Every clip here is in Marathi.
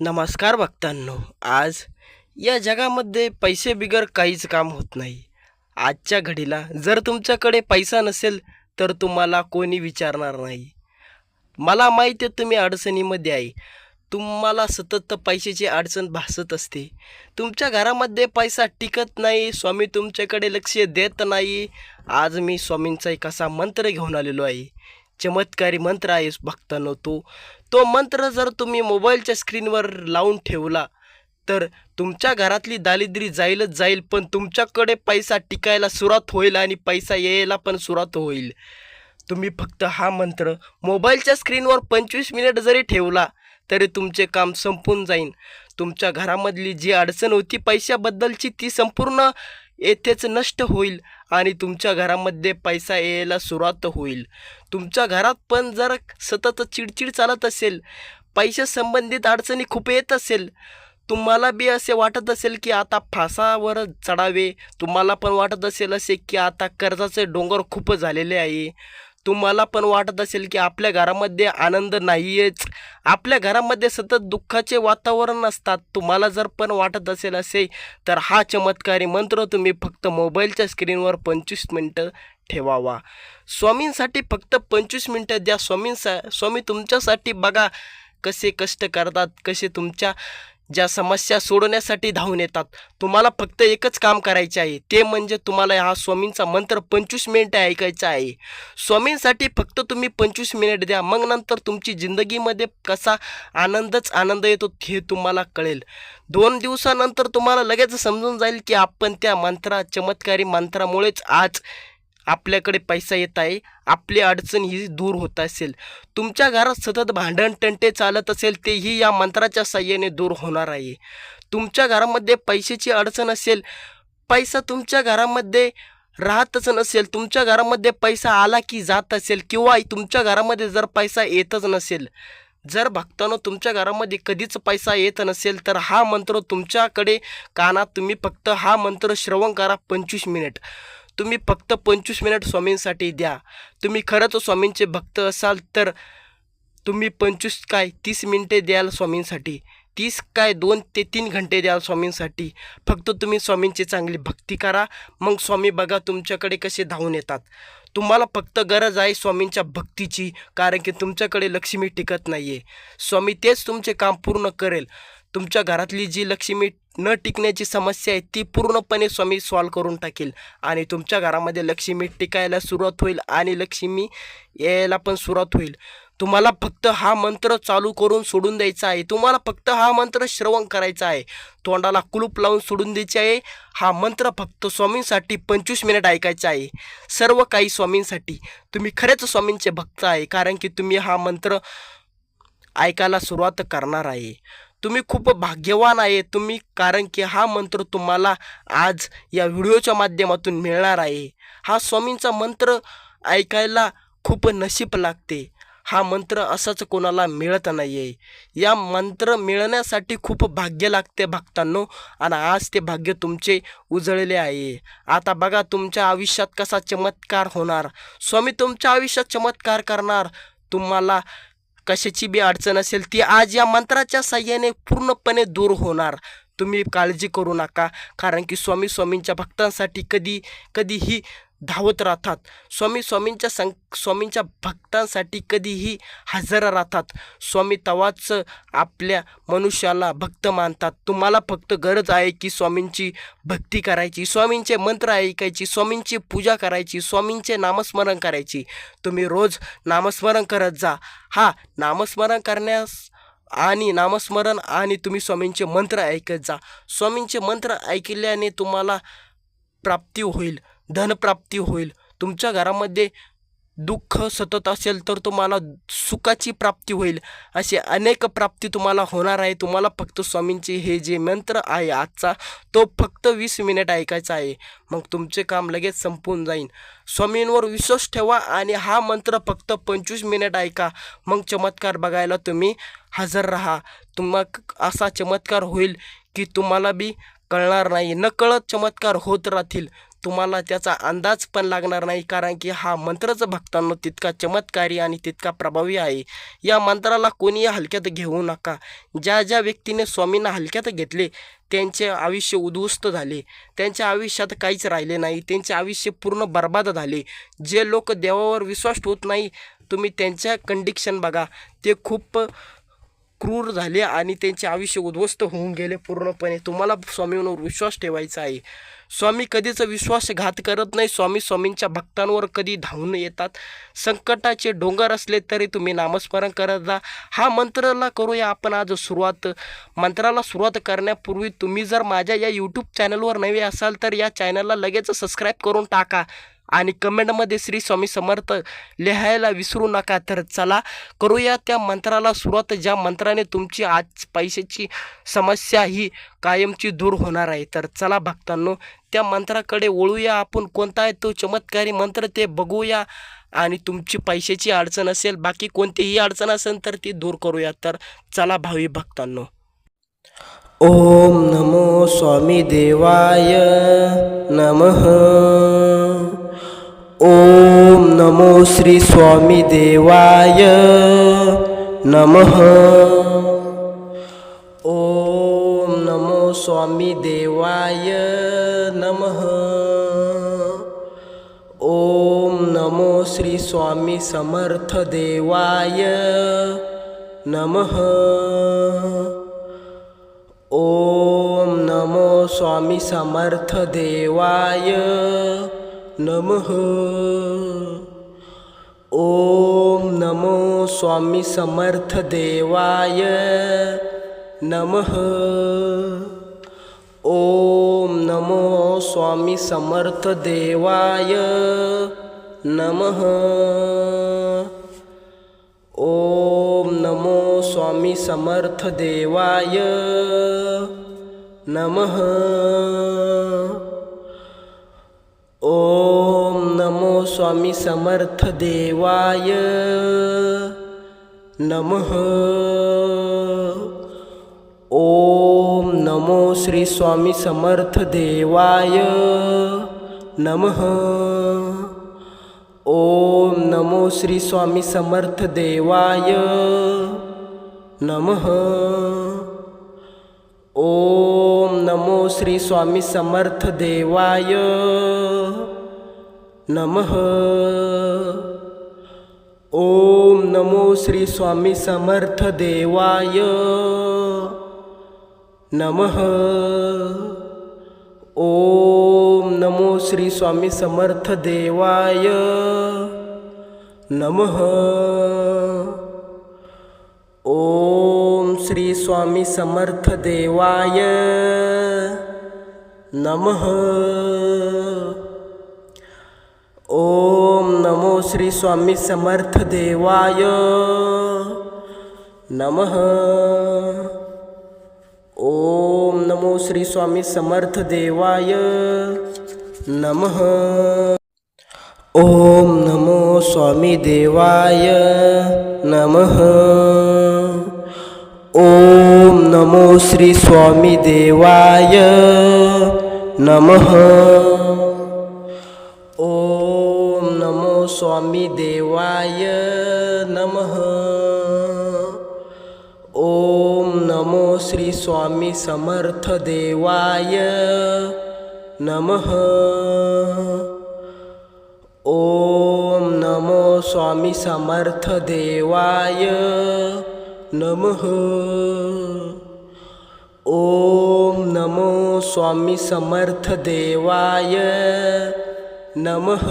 नमस्कार भक्तांनो. आज या जगामध्ये पैसे बिगर काहीच काम होत नाही. आजच्या घडीला जर तुमच्याकडे पैसा नसेल तर तुम्हाला कोणी विचारणार नाही. मला माहीत आहे तुम्ही अडचणीमध्ये आहे. तुम्हाला सतत पैशाची अडचण भासत असते. तुमच्या घरामध्ये पैसा टिकत नाही स्वामी तुमच्याकडे लक्ष देत नाही. आज मी स्वामींचा एक असा मंत्र घेऊन आलेलो आहे. चमत्कारी मंत्र आहे भक्तांनो तो. तो मंत्र जर तुम्ही मोबाईलच्या स्क्रीनवर लावून ठेवला तर तुमच्या घरातली दारिद्र्य जाईलच जाईल पण तुमच्याकडे पैसा टिकायला सुरुवात होईल आणि पैसा यायला पण सुरुवात होईल. तुम्ही फक्त हा मंत्र मोबाईलच्या स्क्रीनवर पंचवीस मिनिट जरी ठेवला तरी तुमचे काम संपून जाईल तुमच्या घरामधली जी अडचण होती पैशाबद्दलची ती संपूर्ण येथेच नष्ट होईल आणि तुमच्या घरामध्ये पैसा यायला सुरुवात होईल. तुमच्या घरात पण जर सतत चिडचिड चालत असेल पैशा संबंधित अडचणी खूप येत असेल तुम्हाला बी असे वाटत असेल की आता फासावर चढावे. तुम्हाला पण वाटत असेल असे की आता कर्जाचे डोंगर खूप झालेले आहे. तुम्हाला पण वाटत असेल की आपल्या घरामध्ये आनंद नाही आपल्या घरामध्ये सतत दुःखाचे वातावरण असतात. तुम्हाला जर पण वाटत असेल असे तर हा चमत्कारी मंत्र तुम्ही फक्त मोबाईलच्या स्क्रीनवर पंचवीस मिनटं ठेवावा. स्वामींसाठी फक्त पंचवीस मिनटं द्या. स्वामींसा स्वामी तुमच्यासाठी बघा कसे कष्ट करतात कसे तुमच्या ज्या समस्या सोडवण्यासाठी धावून येतात. तुम्हाला फक्त एकच काम करायचे आहे. ते म्हणजे तुम्हाला हा स्वामींचा मंत्र पंचवीस मिनिटं ऐकायचा आहे. स्वामींसाठी फक्त तुम्ही पंचवीस मिनिट द्या. मग नंतर तुमची जिंदगीमध्ये कसा आनंदच आनंद येतो हे तुम्हाला कळेल. दोन दिवसानंतर तुम्हाला लगेच समजून जाईल की आपण त्या मंत्रा चमत्कारी मंत्रामुळेच आज आपल्याकडे पैसा येत आहे आपली अडचण ही दूर होत असेल. तुमच्या घरात सतत भांडण टंटे चालत असेल तेही या मंत्राच्या साह्याने दूर होणार आहे. तुमच्या घरामध्ये पैशाची अडचण असेल पैसा तुमच्या घरामध्ये राहतच नसेल तुमच्या घरामध्ये पैसा आला की जात असेल किंवा तुमच्या घरामध्ये जर पैसा येतच नसेल जर भक्तांनो तुमच्या घरामध्ये कधीच पैसा येत नसेल तर हा मंत्र तुमच्याकडे कानात तुम्ही फक्त हा मंत्र श्रवण करा पंचवीस मिनिट. तुम्ही फक्त पंचवीस मिनिट स्वामींसाठी द्या. तुम्ही खरंच स्वामींचे भक्त असाल तर तुम्ही पंचवीस काय तीस मिनटे द्याल स्वामींसाठी. तीस काय दोन ते तीन घंटे द्याल स्वामींसाठी. फक्त तुम्ही स्वामींची चांगली भक्ती करा. मग स्वामी बघा तुमच्याकडे कसे धावून येतात. तुम्हाला फक्त गरज आहे स्वामींच्या भक्तीची कारण की तुमच्याकडे लक्ष्मी टिकत नाही आहे स्वामी तेच तुमचे काम पूर्ण करेल. तुमच्या घरातली जी लक्ष्मी न टिकण्याची समस्या आहे ती पूर्णपणे स्वामी सॉल्व करून टाकेल. आणि तुमच्या घरामध्ये लक्ष्मी टिकायला सुरुवात होईल आणि लक्ष्मी यायला पण सुरुवात होईल. तुम्हाला फक्त हा मंत्र चालू करून सोडून द्यायचा आहे. तुम्हाला फक्त हा मंत्र श्रवण करायचा आहे. तोंडाला कुलूप लावून सोडून द्यायचे आहे. हा मंत्र फक्त स्वामींसाठी पंचवीस मिनिट ऐकायचा आहे. सर्व काही स्वामींसाठी. तुम्ही खरेच स्वामींचे भक्त आहे कारण की तुम्ही हा मंत्र ऐकायला सुरुवात करणार आहे. तुम्ही खूप भाग्यवान आहे. तुम्ही कारण की हा मंत्र तुम्हाला आज या व्हिडिओच्या माध्यमातून मिळणार आहे. हा स्वामींचा मंत्र ऐकायला खूप नशीब लागते. हा मंत्र असाच कोणाला मिळत नाही आहे या मंत्र मिळण्यासाठी खूप भाग्य लागते भक्तांनो आणि आज ते भाग्य तुमचे उजळले आहे. आता बघा तुमच्या आयुष्यात कसा चमत्कार होणार. स्वामी तुमच्या आयुष्यात चमत्कार करणार. तुम्हाला कशाची बी अडचण असेल ती आज या मंत्राच्या साह्याने पूर्णपणे दूर होणार. तुम्ही काळजी करू नका. कारण की स्वामी स्वामींच्या भक्तांसाठी कधी कधीही धावत राहतात. स्वामी स्वामींच्या सं स्वामींच्या भक्तांसाठी कधीही हजर राहतात. स्वामी तवाच आपल्या मनुष्याला भक्त मानतात. तुम्हाला फक्त गरज आहे की स्वामींची भक्ती करायची स्वामींचे मंत्र ऐकायची स्वामींची पूजा करायची स्वामींचे नामस्मरण करायची. तुम्ही रोज नामस्मरण करत जा. हा नामस्मरण करण्यास आणि नामस्मरण आणि तुम्ही स्वामींचे मंत्र ऐकत जा. स्वामींचे मंत्र ऐकल्याने तुम्हाला प्राप्ती होईल. धनप्राप्ती होईल. तुमच्या घरामध्ये दुःख सतत असेल तर तुम्हाला सुखाची प्राप्ती होईल. असे अनेक प्राप्ती तुम्हाला होणार आहे. तुम्हाला फक्त स्वामींचे हे जे मंत्र आहे आजचा तो फक्त वीस मिनिट ऐकायचा आहे. मग तुमचे काम लगेच संपून जाईल स्वामींवर विश्वास ठेवा आणि हा मंत्र फक्त पंचवीस मिनिट ऐका. मग चमत्कार बघायला तुम्ही हजर राहा. तुम्हा असा चमत्कार होईल की तुम्हाला बी कळणार नाही. नकळत चमत्कार होत राहतील. तुम्हाला त्याचा अंदाज पण लागणार नाही कारण की हा मंत्रच भक्तांनो तितका चमत्कारी आणि तितका प्रभावी आहे. या मंत्राला कोणीही हलक्यात घेऊ नका. ज्या ज्या व्यक्तीने स्वामींना हलक्यात घेतले त्यांचे आयुष्य उद्ध्वस्त झाले. त्यांच्या आयुष्यात काहीच राहिले नाही. त्यांचे आयुष्य पूर्ण बर्बाद झाले. जे लोक देवावर विश्वास ठेवत नाही तुम्ही त्यांच्या कंडिक्शन बघा. ते खूप क्रूर झाले आणि त्यांचे आयुष्य उद्ध्वस्त होऊन गेले पूर्णपणे. तुम्हाला स्वामींवर विश्वास ठेवायचा आहे. स्वामी कधीच विश्वासघात करत नाही. स्वामी स्वामींच्या भक्तांवर कधी धावून येतात. संकटाचे डोंगर असले तरी तुम्ही नामस्मरण करत जा. हा मंत्राला करूया आपण आज सुरुवात. मंत्राला सुरुवात करण्यापूर्वी तुम्ही जर माझ्या या यूट्यूब चॅनलवर नवे असाल तर या चॅनलला लगेच सबस्क्राईब करून टाका. आणि कमेंटमध्ये श्री स्वामी समर्थ लिहायला विसरू नका. तर चला करूया त्या मंत्राला सुरुवात. ज्या मंत्राने तुमची आज पैशाची समस्या ही कायमची दूर होणार आहे. तर चला भक्तांनो त्या मंत्राकडे वळूया आपण. कोणता आहे तो चमत्कारी मंत्र ते बघूया. आणि तुमची पैशाची अडचण असेल बाकी कोणतीही अडचण असेल तर ती दूर करूया. तर चला भावी भक्तांनो. ओम नमो स्वामी देवाय नमः. ओम नमो श्री स्वामी देवाय नमः। ओम नमो स्वामी देवाय नमः। ओम नमो श्री स्वामी समर्थ देवाय नमः। ओम नमो स्वामी समर्थ देवाय नमः। ओम नमो स्वामी समर्थ देवाय नमः। ओम नमो स्वामी समर्थ देवाय नमः। ओम नमो स्वामी समर्थ देवाय नमः। ओम नमो स्वामी समर्थ देवाय। नमः। ओम नमो श्री स्वामी समर्थ देवाय। नमः। ओम नमो श्री स्वामी समर्थ देवाय। नमः। ओम नमो श्री स्वामी समर्थ देवाय. नमः. ओम नमो श्री स्वामी समर्थ देवाय. नमः. ओम नमो श्री स्वामी समर्थ देवाय. नमः. ओम श्री स्वामी समर्थ देवाय नमः. ओम नमो श्री स्वामी समर्थ देवाय नमः. ओम नमो श्री स्वामी समर्थ देवाय नमः. ओम नमो स्वामी देवाय नमः. ओम नमो श्री स्वामी देवाय नमः। ओम नमो स्वामी देवाय नमः। ओम नमो श्री स्वामी समर्थ देवाय नमः। ओम नमो स्वामी समर्थ देवाय नमः। ओम नमो स्वामी समर्थ देवाय नमः।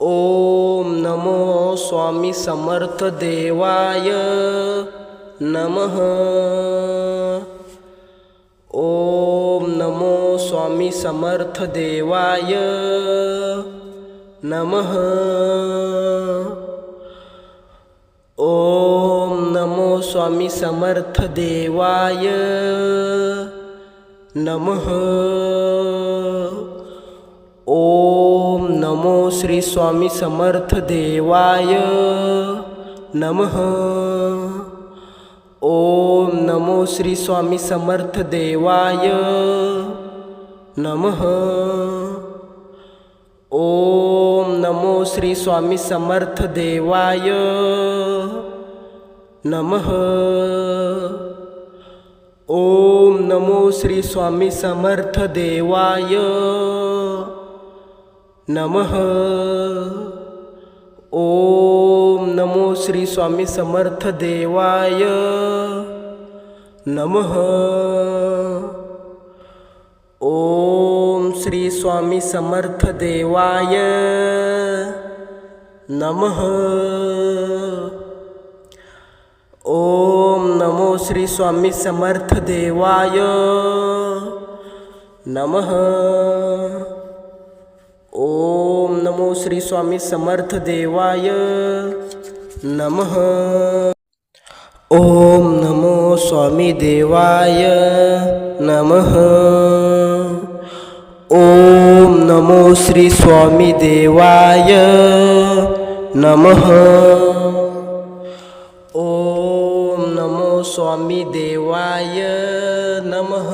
ओम नमो स्वामी समर्थ देवाय नमः। ओम नमो स्वामी समर्थ देवाय नमः। ओम नमो स्वामी समर्थ देवाय। नमः। ओम नमो श्री स्वामी समर्थ देवाय। नमः। ओम नमो श्री स्वामी समर्थ देवाय। नमः। ओम नमो श्री स्वामी समर्थ देवाय नमः। ओम नमो श्री स्वामी समर्थ देवाय नमः। ओम नमो श्री स्वामी समर्थ देवाय नमः। ओम श्री स्वामी समर्थ देवाय नमः. ओम नमो श्री स्वामी समर्थ देवाय नमः. ओम नमो श्री स्वामी समर्थ देवाय नमः. ओम नमो स्वामी देवाय नमः. ओम नमो श्री स्वामी देवाय नमः। ओम नमो स्वामी देवाय नमः।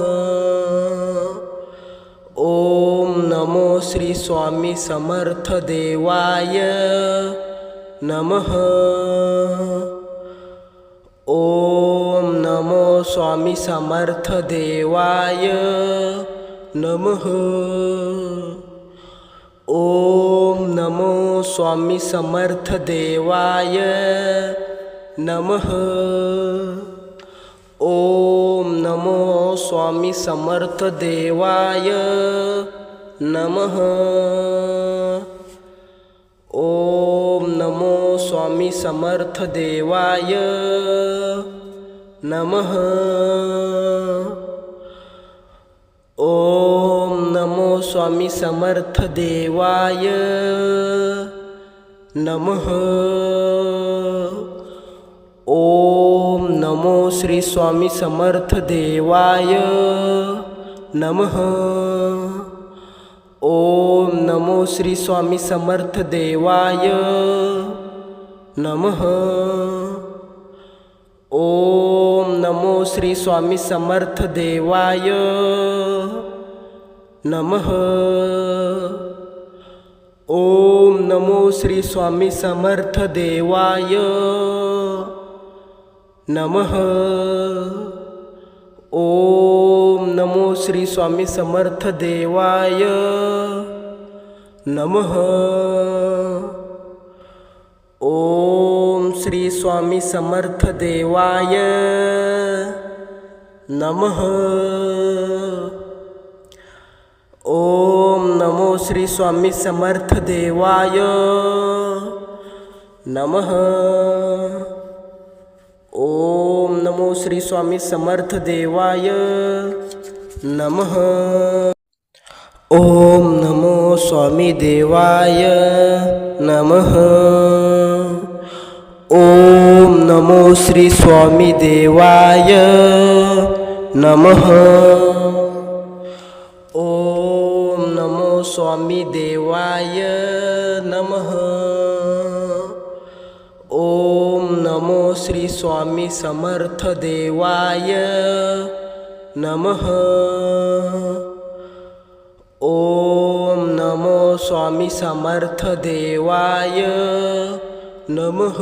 ओम नमो श्री स्वामी समर्थ देवाय नमः। ओम नमो स्वामी समर्थ देवाय नमः। ओम नमो स्वामी समर्थ देवाय नमः। ओम नमो स्वामी समर्थ देवाय नमः। ओम नमो स्वामी समर्थ देवाय नमः। ओम नमो स्वामी समर्थ देवाय. नमः. ओम नमो श्री स्वामी समर्थ देवाय. नमः. ओम नमो श्री स्वामी समर्थ देवाय. नमः. ओम नमो श्री स्वामी समर्थ देवाय नमः. ओम नमो श्री स्वामी समर्थ देवाय नमः. ओम नमो श्री स्वामी समर्थ देवाय नमः. ओम श्री स्वामी समर्थ देवाय नमः. ओम नमो श्री स्वामी समर्थ देवाय नमः. ओम नमो श्री स्वामी समर्थ देवाय नमः. ओम नमो स्वामी देवाय नमः. ओम नमो श्री स्वामी देवाय नमः। ओम नमो स्वामी देवाय नमः। ओम नमो श्री स्वामी समर्थ देवाय नमः। ओम नमो स्वामी समर्थ देवाय नमः।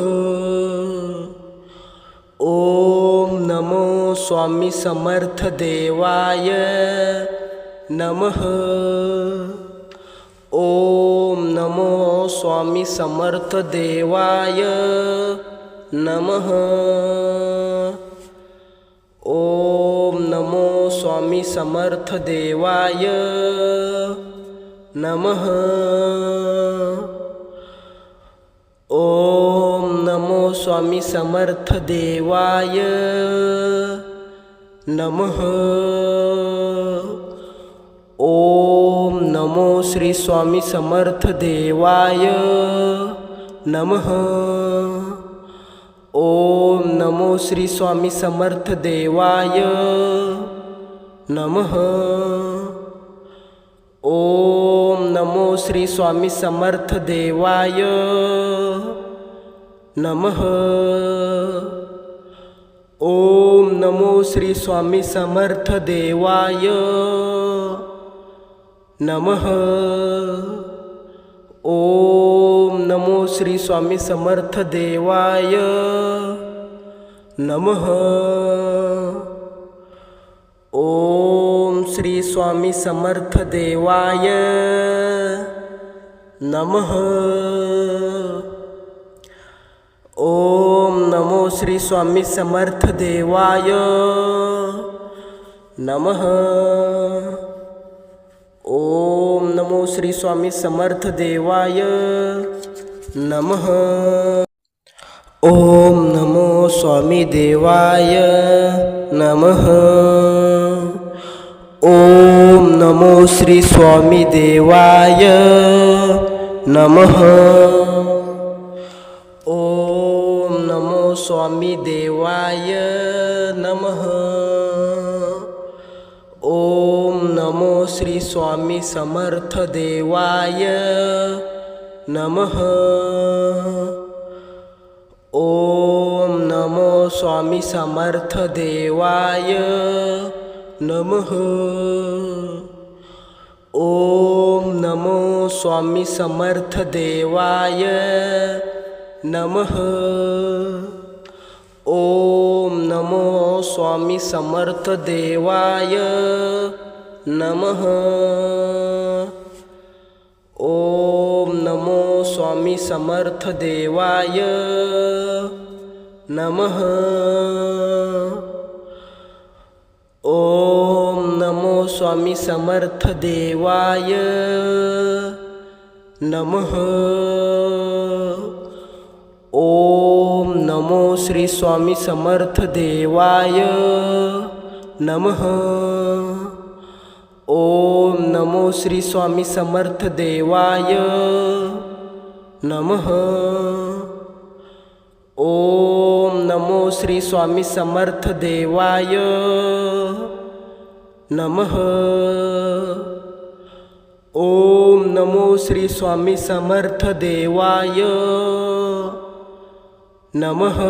ओम नमो स्वामी समर्थ देवाय नमः। ओम नमो स्वामी समर्थ देवाय नमः। ओम नमो स्वामी समर्थ देवाय नमः। ओम नमो स्वामी समर्थ देवाय। नमः। ओम नमो श्री स्वामी समर्थ देवाय। नमः। ओम नमो श्री स्वामी समर्थ देवाय। नमः। ओम नमो श्री स्वामी समर्थ देवाय नमः। ओम नमो श्री स्वामी समर्थ देवाय नमः। ओम नमो श्री स्वामी समर्थ देवाय नमः। ओम श्री स्वामी समर्थ देवाय नमः. ओम नमो श्री स्वामी समर्थ देवाय नमः. ओम नमो श्री स्वामी समर्थ देवाय नमः. ओम नमो स्वामी देवाय नमः. ओम नमो श्री स्वामी देवाय नमः। ओम नमो स्वामी देवाय नमः। ओम नमो श्री स्वामी समर्थ देवाय नमः। ओम नमो स्वामी समर्थ देवाय नमः। ओम नमो स्वामी समर्थ देवाय नमः। ओम नमो स्वामी समर्थ देवाय नमः। ओम नमो स्वामी समर्थ देवाय नमः। ओम नमो स्वामी समर्थ देवाय. नमः. ओम नमो श्री स्वामी समर्थ देवाय. नमः. ओम नमो श्री स्वामी समर्थ देवाय. नमः. ओम नमो श्री स्वामी समर्थ देवाय. नमः. ओम नमो श्री स्वामी समर्थ देवाय. नमः.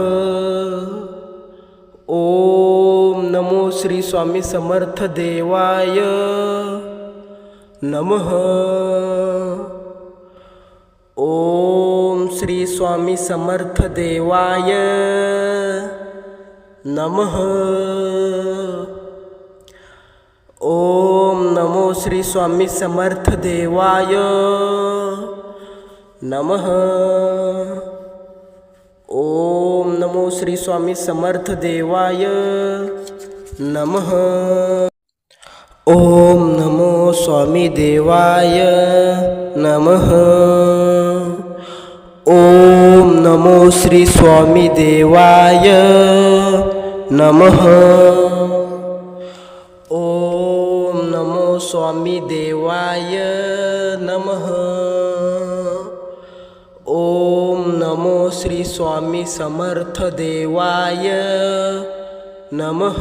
ओम नमो श्री स्वामी समर्थ देवाय. नमः. ओम श्री स्वामी समर्थ देवाय नमः. ओम नमो श्री स्वामी समर्थ देवाय नमः. ओम नमो श्री स्वामी समर्थ देवाय नमः. ओम नमो स्वामी देवाय नमः. ओम नमो श्री स्वामी देवाय नमः। ओम नमो स्वामी देवाय नमः। ओम नमो श्री स्वामी समर्थ देवाय नमः।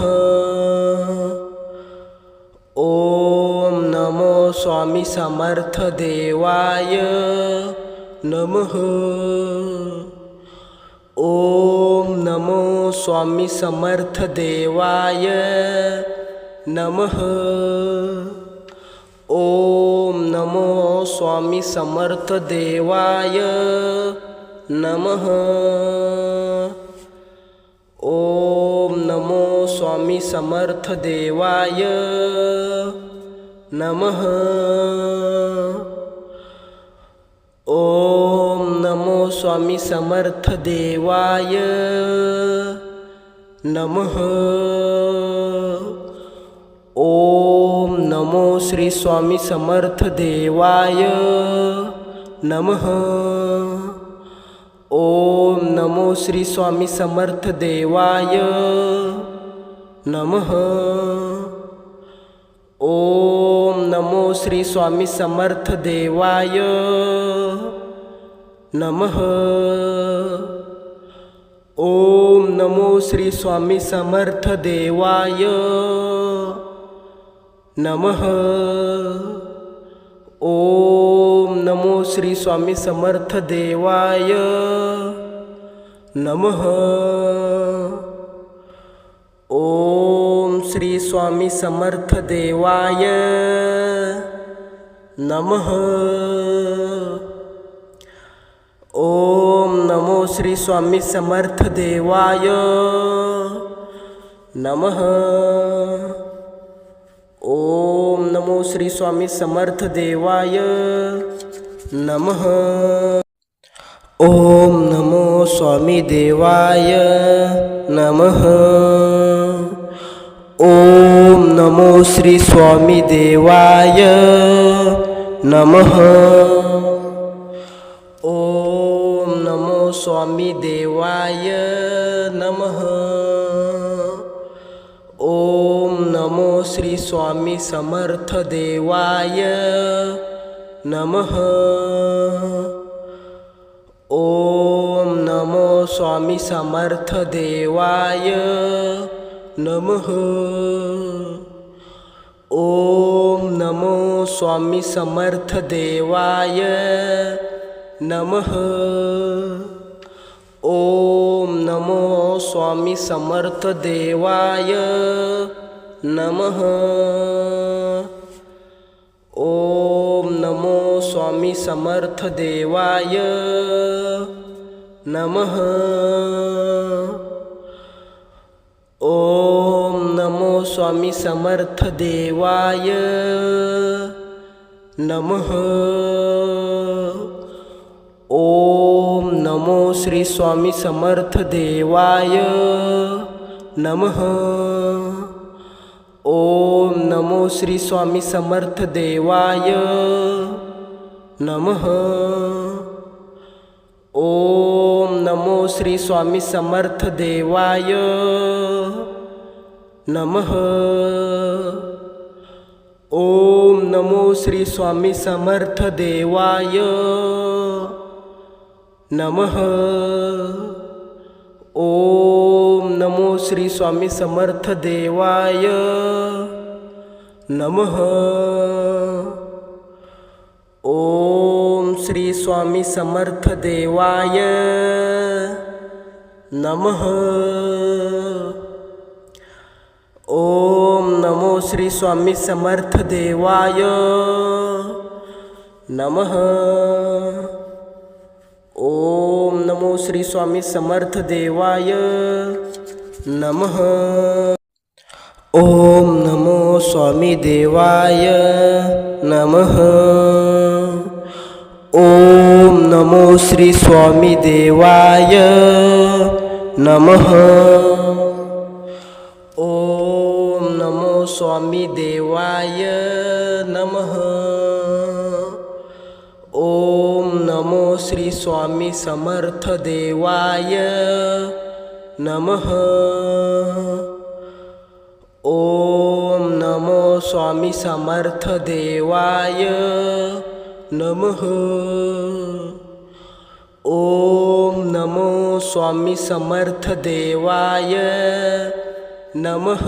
ओम नमो स्वामी समर्थ देवाय नमः। ओम नमो स्वामी समर्थ देवाय नमः। ओम नमो स्वामी समर्थ देवाय नमः। ओम नमो स्वामी समर्थ देवाय नमः। ओम नमो स्वामी समर्थ देवाय। नमः। ओम नमो श्री स्वामी समर्थ देवाय। नमः। ओम नमो श्री स्वामी समर्थ देवाय। नमः। ओम नमो श्री स्वामी समर्थ देवाय नमः. ओम नमो श्री स्वामी समर्थ देवाय नमः. ओम नमो श्री स्वामी समर्थ देवाय नमः. ओम श्री स्वामी समर्थ देवाय नमः. ओम नमो श्री स्वामी समर्थ देवाय नमः. ओम नमो श्री स्वामी समर्थ देवाय नमः. ओम नमो स्वामी देवाय नमः. ओम नमो श्री स्वामी देवाय नमः। ओम नमो स्वामी देवाय नमः। ओम नमो श्री स्वामी समर्थ देवाय नमः। ओम नमो स्वामी समर्थ देवाय नमः। ओम नमो स्वामी समर्थ देवाय नमः। ओम नमो स्वामी समर्थ देवाय नमः। ओम नमो स्वामी समर्थ देवाय नमः। ओम नमो स्वामी समर्थ देवाय. नमः. ओम नमो श्री स्वामी समर्थ देवाय. नमः. ओम नमो श्री स्वामी समर्थ देवाय. नमः. ओम नमो श्री स्वामी समर्थ देवाय नमः। ओम नमो श्री स्वामी समर्थ देवाय नमः। ओम नमो श्री स्वामी समर्थ देवाय नमः। ओम श्री स्वामी समर्थ देवाय नमः. ओम नमो श्री स्वामी समर्थ देवाय नमः. ओम नमो श्री स्वामी समर्थ देवाय नमः. ओम नमो स्वामी देवाय नमः. ओम नमो श्री स्वामी देवाय नमः। ओम नमो स्वामी देवाय नमः। ओम नमो श्री स्वामी समर्थ देवाय नमः। ओम नमो स्वामी समर्थ देवाय नमः। ओम नमो स्वामी समर्थ देवाय नमः।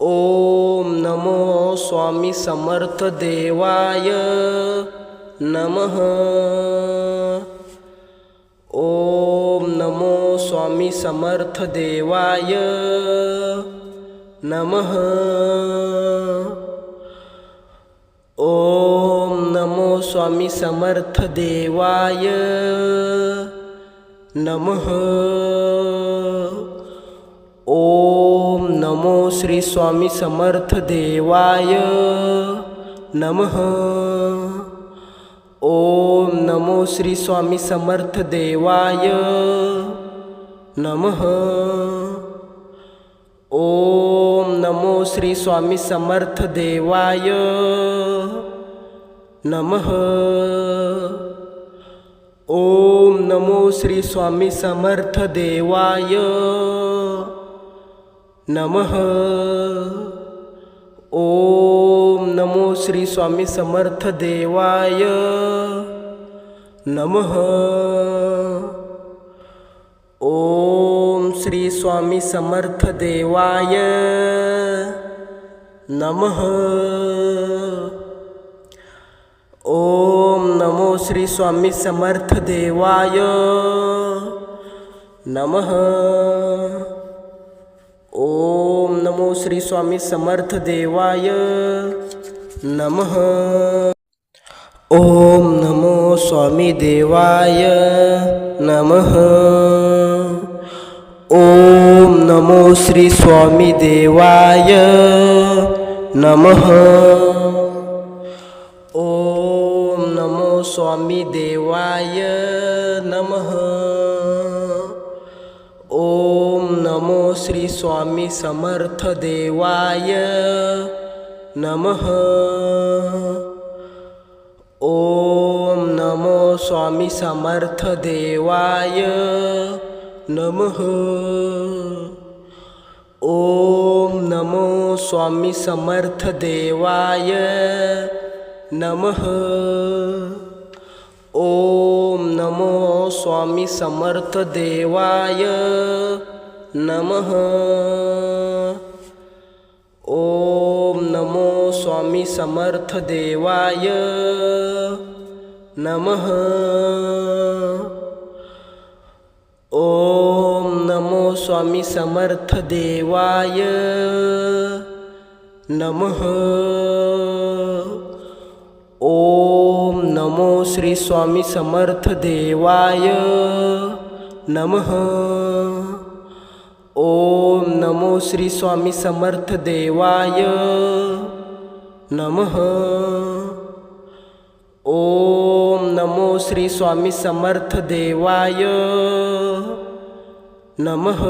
ओम नमो स्वामी समर्थ देवाय नमः। ओम नमो स्वामी समर्थ देवाय नमः। ओम नमो स्वामी समर्थ देवाय. नमः. ओम नमो श्री स्वामी समर्थ देवाय. नमः. ओम नमो श्री स्वामी समर्थ देवाय. नमः. ओम नमो श्री स्वामी समर्थ देवाय नमः. ओम नमो श्री स्वामी समर्थ देवाय नमः. ओम नमो श्री स्वामी समर्थ देवाय नमः. ओम श्री स्वामी समर्थ देवाय नमः. ओम नमो श्री स्वामी समर्थ देवाय नमः. ओम नमो श्री स्वामी समर्थ देवाय नमः. ओम नमो स्वामी देवाय नमः. नमो श्री स्वामी देवाय नमः. ओम नमो स्वामी देवाय नमः. ओम नमो श्री स्वामी समर्थ देवाय नमः. ओम नमो स्वामी समर्थ देवाय नमः. ओम नमो स्वामी समर्थ देवाय नमः। ओम नमो स्वामी समर्थ देवाय नमः। ओम नमो स्वामी समर्थ देवाय नमः। ओम नमो स्वामी समर्थ देवाय. नमः. ओम नमो श्री स्वामी समर्थ देवाय. नमः. ओम नमो श्री स्वामी समर्थ देवाय. नमः. ओम नमो श्री स्वामी समर्थ देवाय. नमः।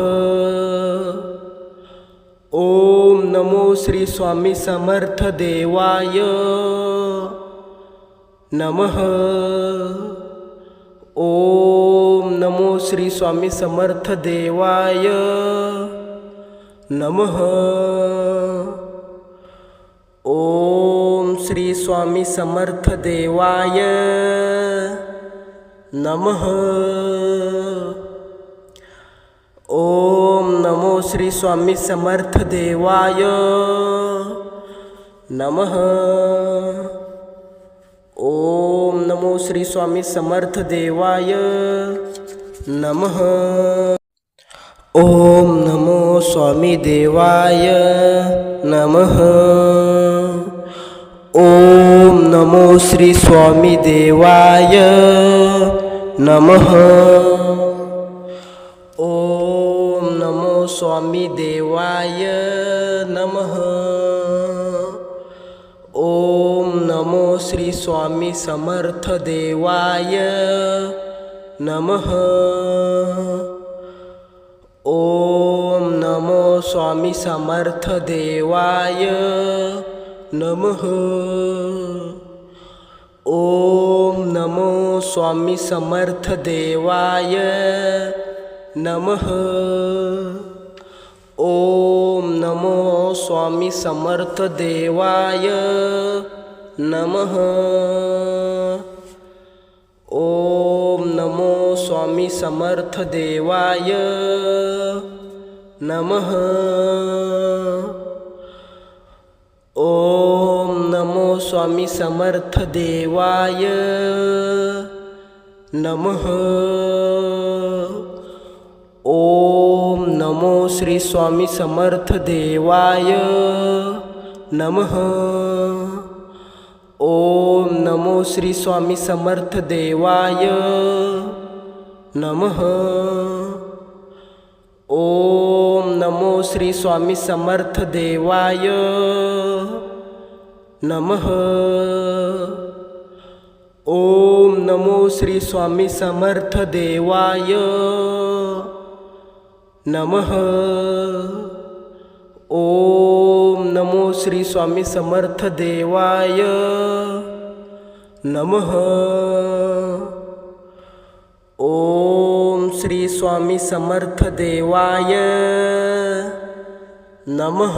ओम नमो श्री स्वामी समर्थ देवाय। नमः। ओम नमो श्री स्वामी समर्थ देवाय। नमः। ओम श्री स्वामी समर्थ देवाय। नमः। ओम नमो श्री स्वामी समर्थ देवाय. नमः. ओम नमो श्री स्वामी समर्थ देवाय. नमः. ओम नमो स्वामी देवाय. नमः. ओम नमो श्री स्वामी देवाय. नमः. ओम स्वामी देवाय नमः. ओम नमो श्री स्वामी समर्थ देवाय नमः. ओम नमो स्वामी समर्थ देवाय नमः. ओम नमो स्वामी समर्थ देवाय नमः. ओम नमो स्वामी समर्थ देवाय नमः। ओम नमो स्वामी समर्थ देवाय नमः। ओम नमो स्वामी समर्थ देवाय नमः। ओम नमो श्री स्वामी समर्थ देवाय नमः। ओम नमो श्री स्वामी समर्थ देवाय नमः। ओम नमो श्री स्वामी समर्थ देवाय नमः। ओम नमो श्री स्वामी समर्थ देवाय नमः। ओम नमो श्री स्वामी समर्थ देवाय। नमः। ओम श्री स्वामी समर्थ देवाय। नमः।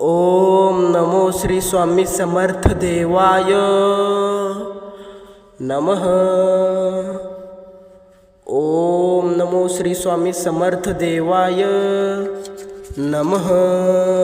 ओम नमो श्री स्वामी समर्थ देवाय। नमः। ओम नमो श्री स्वामी समर्थ देवाय. नमः.